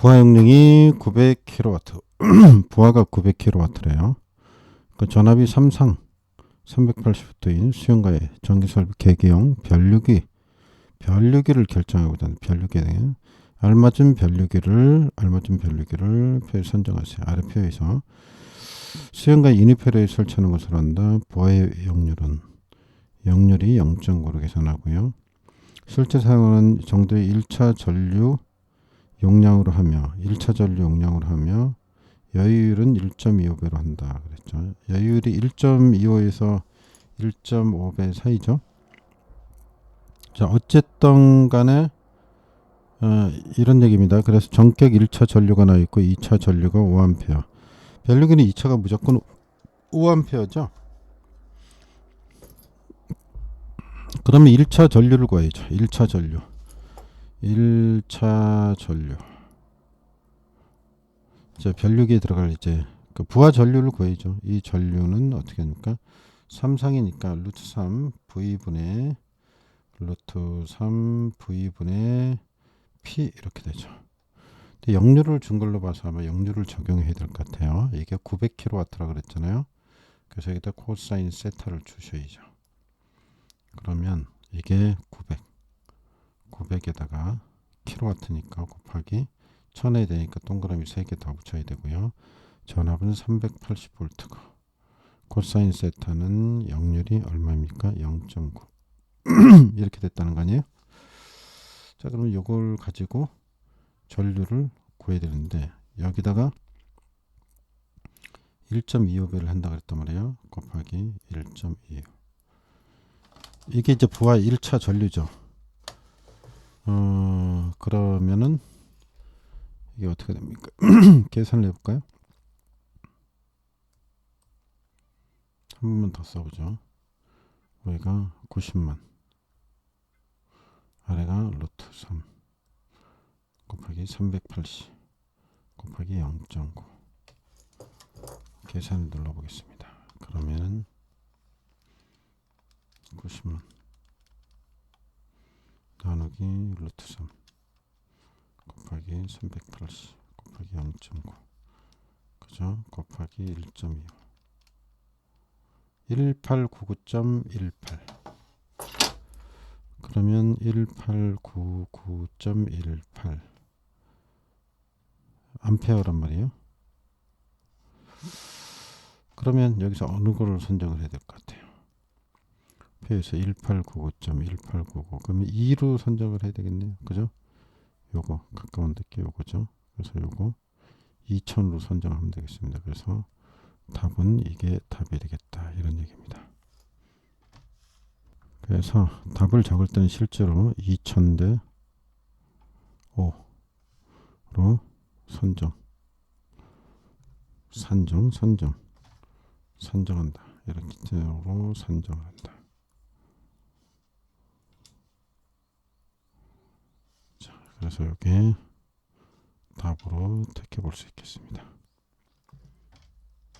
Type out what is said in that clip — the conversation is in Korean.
부하 용량이 900kW. 부하가 900kW래요. 그 전압이 삼상 380V인 수용가의 전기설비 계기용 변류기 변류기를 결정하고자 하는 변류기에 알맞은 변류기를 알맞은 변류기를 선정하세요. 아래 표에서 수용가 인위표에 설치하는 것을 한다. 부하의 역률은 역률이 0.9로 계산하고요. 실제 사용하는 정도의 1차 전류 용량으로 하며 1차 전류 용량으로 하며 여유율은 1.25배로 한다 그랬죠. 여유율이 1.25에서 1.5배 사이죠. 자, 어쨌든 간에 어, 이런 얘기입니다. 그래서 전격 1차 전류가 나 있고 2차 전류가 5A. 변류기는 2차가 무조건 5A죠. 그러면 1차 전류를 구해야죠. 1차 전류. 1차 전류. 자, 변류기에 들어갈 이제 그 부하 전류를 구해야죠. 이 전류는 어떻게 합니까? 3상이니까 루트 3 V분의 루트 3 V분의 P 이렇게 되죠. 근데 역류를 준 걸로 봐서 아마 역류를 적용해야 될 것 같아요. 이게 900kW라 그랬잖아요. 그래서 여기다 코사인 세타를 주셔야죠. 그러면 이게 900 900에다가 킬로와트니까 곱하기 1000에 되니까 동그라미 3개 더 붙여야 되고요. 전압은 380V고 코사인 세타는 역률이 얼마입니까? 0.9 이렇게 됐다는 거 아니에요? 자 그러면 이걸 가지고 전류를 구해야 되는데 여기다가 1.25배를 한다 그랬단 말이에요. 곱하기 1.25 이게 이제 부하 1차 전류죠. 어, 그러면은 이게 어떻게 됩니까? 계산을 해볼까요? 한 번만 더 써보죠. 여기가 90만 아래가 루트 3 곱하기 380 곱하기 0.9 계산을 눌러보겠습니다. 그러면은 90만 나누기 루트 3 곱하기 380 곱하기 0.9 그죠? 곱하기 1.25 1899.18 그러면 1899.18 암페어란 말이에요. 그러면 여기서 어느 거를 선정을 해야 될 것 같아요. 표에서 1899.1899 그러면 2로 선정을 해야 되겠네요. 그죠? 요거 가까운 데게 요거죠. 그래서 요거 2000으로 선정하면 되겠습니다. 그래서 답은 이게 답이 되겠다. 이런 얘기입니다. 그래서 답을 적을 때는 실제로 2000대 5로 선정 산정 선정 선정한다. 이렇게 식으로 선정을 한다. 자, 그래서 여기 답으로 택해 볼 수 있겠습니다.